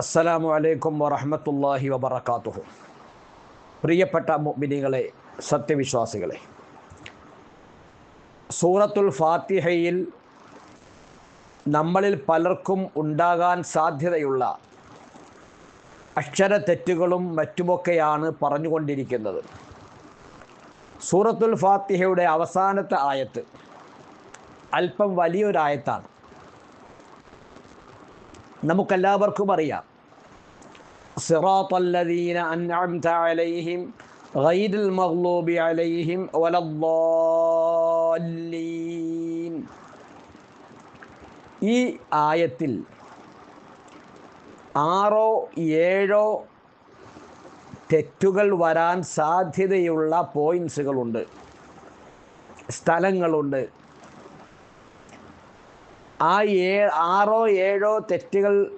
അസ്സലാമു അലൈക്കും വറഹമത്തല്ലാഹി വബർക്കാത്തുഹു പ്രിയപ്പെട്ട മുഅ്മിനീങ്ങളെ സത്യവിശ്വാസികളെ സൂറത്തുൽ ഫാത്തിഹയിൽ നമ്മളിൽ പലർക്കും ഉണ്ടാകാൻ സാധ്യതയുള്ള അക്ഷര തെറ്റുകളും മറ്റുമൊക്കെയാണ് പറഞ്ഞുകൊണ്ടിരിക്കുന്നത്. സൂറത്തുൽ ഫാത്തിഹയുടെ അവസാനത്തെ ആയത്ത് അല്പം വലിയൊരായത്താണ്. നമുക്കെല്ലാവർക്കും അറിയാം. സിറാത്തല്ലദീന അൻഅംത അലൈഹിം ഗൈറുൽ മഗ്ലൂബി അലൈഹിം വലദ്ദാല്ലീൻ. ഈ ആയത്തിൽ ആറോ ഏഴോ തെറ്റുകൾ വരാൻ സാധ്യതയുള്ള പോയിൻസുകളുണ്ട് സ്ഥലങ്ങളുണ്ട്. ആ ഏ ആറോ ഏഴോ തെറ്റുകൾ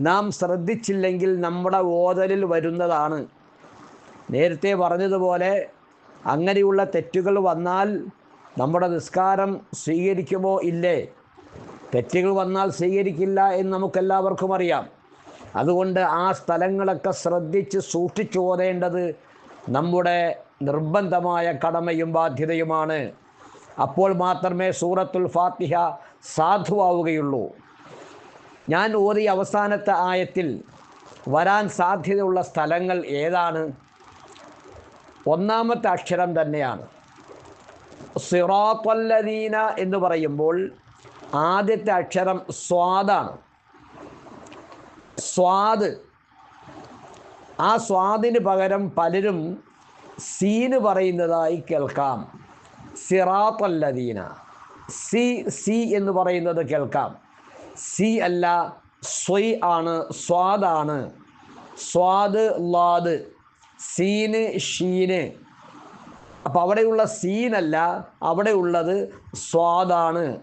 നാം ശ്രദ്ധിച്ചില്ലെങ്കിൽ നമ്മുടെ ഓതലിൽ വരുന്നതാണ്. നേരത്തെ പറഞ്ഞതുപോലെ അങ്ങനെയുള്ള തെറ്റുകൾ വന്നാൽ നമ്മുടെ നിസ്കാരം സ്വീകരിക്കുമോ? ഇല്ലേ. തെറ്റുകൾ വന്നാൽ സ്വീകരിക്കില്ല എന്ന് നമുക്കെല്ലാവർക്കും അറിയാം. അതുകൊണ്ട് ആ സ്ഥലങ്ങളൊക്കെ ശ്രദ്ധിച്ച് സൂക്ഷിച്ചു ഓതേണ്ടത് നമ്മുടെ നിർബന്ധമായ കടമയും ബാധ്യതയുമാണ്. അപ്പോൾ മാത്രമേ സൂറത്തുൽ ഫാത്തിഹ സാധുവാവുകയുള്ളൂ. ഞാൻ ഓതിയ അവസാനത്തെ ആയത്തിൽ വരാൻ സാധ്യതയുള്ള സ്ഥലങ്ങൾ ഏതാണ്? ഒന്നാമത്തെ അക്ഷരം തന്നെയാണ്. സിറാത്തല്ലദീന എന്ന് പറയുമ്പോൾ ആദ്യത്തെ അക്ഷരം സ്വാദാണ്. സ്വാദ്. ആ സ്വാദിന് പകരം പലരും സീന് പറയുന്നതായി കേൾക്കാം. സിറാത്തല്ലദീന. സി സി എന്ന് പറയുന്നത് കേൾക്കാം. സി അല്ല സ്വയ് ആണ് സ്വാദാണ് സ്വാദ് ലാദ്. സീന് ഷീന്. അപ്പം അവിടെയുള്ള സീനല്ല അവിടെയുള്ളത് സ്വാദാണ്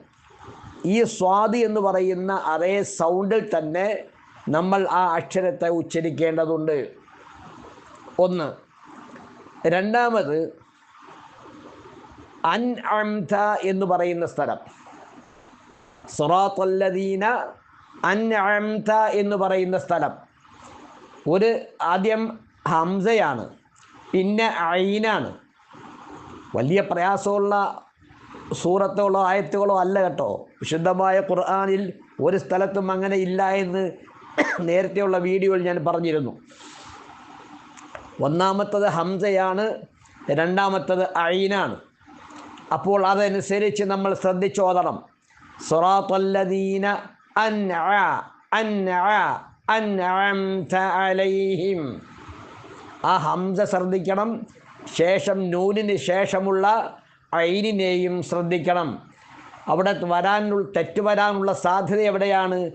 ഈ സ്വാദ് എന്ന് പറയുന്ന അതേ സൗണ്ടിൽ തന്നെ നമ്മൾ ആ അക്ഷരത്തെ ഉച്ചരിക്കേണ്ടതുണ്ട്. ഒന്ന്. രണ്ടാമത് അൻ അംത എന്ന് പറയുന്ന സ്ഥലം. സൊറാത്തല്ലദീന അൻ അംത എന്ന് പറയുന്ന സ്ഥലം. ഒരു ആദ്യം ഹംസയാണ് പിന്നെ അയിനാണ് വലിയ പ്രയാസമുള്ള സൂറത്തുകളോ ആയത്തുകളോ അല്ല കേട്ടോ. വിശുദ്ധമായ ഖുർആാനിൽ ഒരു സ്ഥലത്തും അങ്ങനെ ഇല്ല എന്ന് നേരത്തെയുള്ള വീഡിയോയിൽ ഞാൻ പറഞ്ഞിരുന്നു. ഒന്നാമത്തത് ഹംസയാണ് രണ്ടാമത്തത് ഐനാണ്. അപ്പോൾ അതനുസരിച്ച് നമ്മൾ ശ്രദ്ധിച്ചോതണം സൊറാത്തല്ലദീന അൻഅംത അലൈഹിം. ആ ഹംസ ശ്രദ്ധിക്കണം. ശേഷം നൂനിന് ശേഷമുള്ള ഐനിനെയും ശ്രദ്ധിക്കണം. അവിടെ വരാനുള്ള തെറ്റ് വരാനുള്ള സാധ്യത എവിടെയാണ്?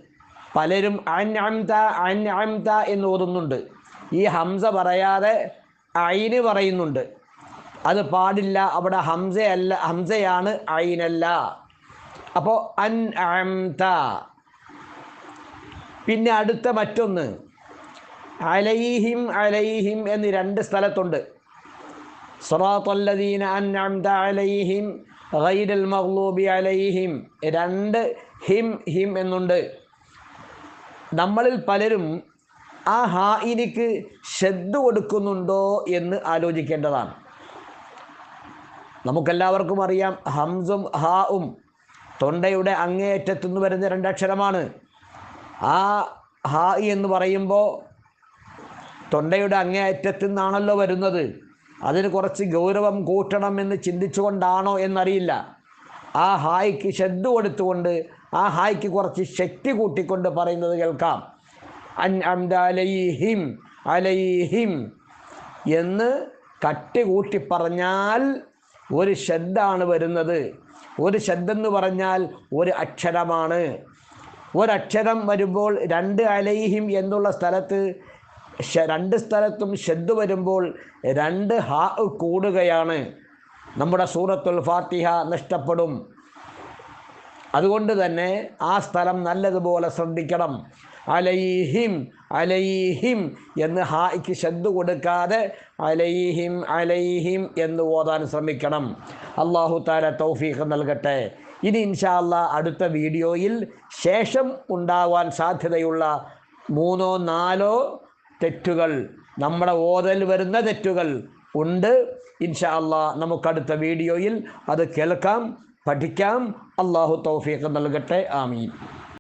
പലരും അൻഅംത അംത അൻ അംത എന്ന് ഓതുന്നുണ്ട്. ഈ ഹംസ പറയാതെ ഐന് പറയുന്നുണ്ട്. അത് പാടില്ല. അവിടെ ഹംസയല്ല ഹംസയാണ് ഐനല്ല അപ്പോ അൻ അംത. പിന്നെ അടുത്ത മറ്റൊന്ന്. അലൈഹിം അലൈഹിം എന്ന് രണ്ട് സ്ഥലത്തുണ്ട്. സൊറാത്തല്ലദീൻ അൻ അംത അലൈഹിം ഗൈരൽ മഹ്ലൂബി അലൈഹിം. രണ്ട് ഹിം ഹിം എന്നുണ്ട്. നമ്മളിൽ പലരും ആ ഹായിനിക്ക് ശ്രദ്ധ കൊടുക്കുന്നുണ്ടോ എന്ന് ആലോചിക്കേണ്ടതാണ്. നമുക്കെല്ലാവർക്കും അറിയാം ഹംസും ഹാവും തൊണ്ടയുടെ അങ്ങേയറ്റത്തുനിന്ന് വരുന്ന രണ്ടക്ഷരമാണ്. ആ ഹാ എന്ന് പറയുമ്പോൾ തൊണ്ടയുടെ അങ്ങേയറ്റത്തു നിന്നാണല്ലോ വരുന്നത്. അതിന് കുറച്ച് ഗൗരവം കൂട്ടണം എന്ന് ചിന്തിച്ചുകൊണ്ടാണോ എന്നറിയില്ല. ആ ഹായ്ക്ക് ശ്രദ്ധ കൊടുത്തുകൊണ്ട് ആ ഹായ്ക്ക് കുറച്ച് ശക്തി കൂട്ടിക്കൊണ്ട് പറയുന്നത് കേൾക്കാം. അൻ അലൈഹിം അലൈഹിം എന്ന് കട്ടി കൂട്ടി പറഞ്ഞാൽ ഒരു ശബ്ദമാണ് വരുന്നത്. ഒരു ശബ്ദം എന്ന് പറഞ്ഞാൽ ഒരു അക്ഷരമാണ്. ഒരക്ഷരം വരുമ്പോൾ രണ്ട് അലൈഹിം എന്നുള്ള സ്ഥലത്ത് രണ്ട് സ്ഥലത്തും ഷെദ് വരുമ്പോൾ രണ്ട് ഹാ കൂടുകയാണ്. നമ്മുടെ സൂറത്തുൽ ഫാത്തിഹ നഷ്ടപ്പെടും. അതുകൊണ്ട് തന്നെ ആ സ്ഥലം നല്ലതുപോലെ ശ്രദ്ധിക്കണം. അലൈഹിം അലൈഹിം എന്ന് ഹായ്ക്ക് ശബ്ദ കൊടുക്കാതെ അലൈഹിം അലൈഹിം എന്ന് ഓതാൻ ശ്രമിക്കണം. അള്ളാഹു താല തൗഫീഖ് നൽകട്ടെ. ഇനി ഇൻഷാ അല്ലാ അടുത്ത വീഡിയോയിൽ ശേഷം ഉണ്ടാവാൻ സാധ്യതയുള്ള മൂന്നോ നാലോ തെറ്റുകൾ നമ്മുടെ ഓതൽ വരുന്ന തെറ്റുകൾ ഉണ്ട്. ഇൻഷാ അള്ളാ നമുക്കടുത്ത വീഡിയോയിൽ അത് കേൾക്കാം പഠിക്കാം. അള്ളാഹു തൗഫീഖ് നൽകട്ടെ. ആമീൻ.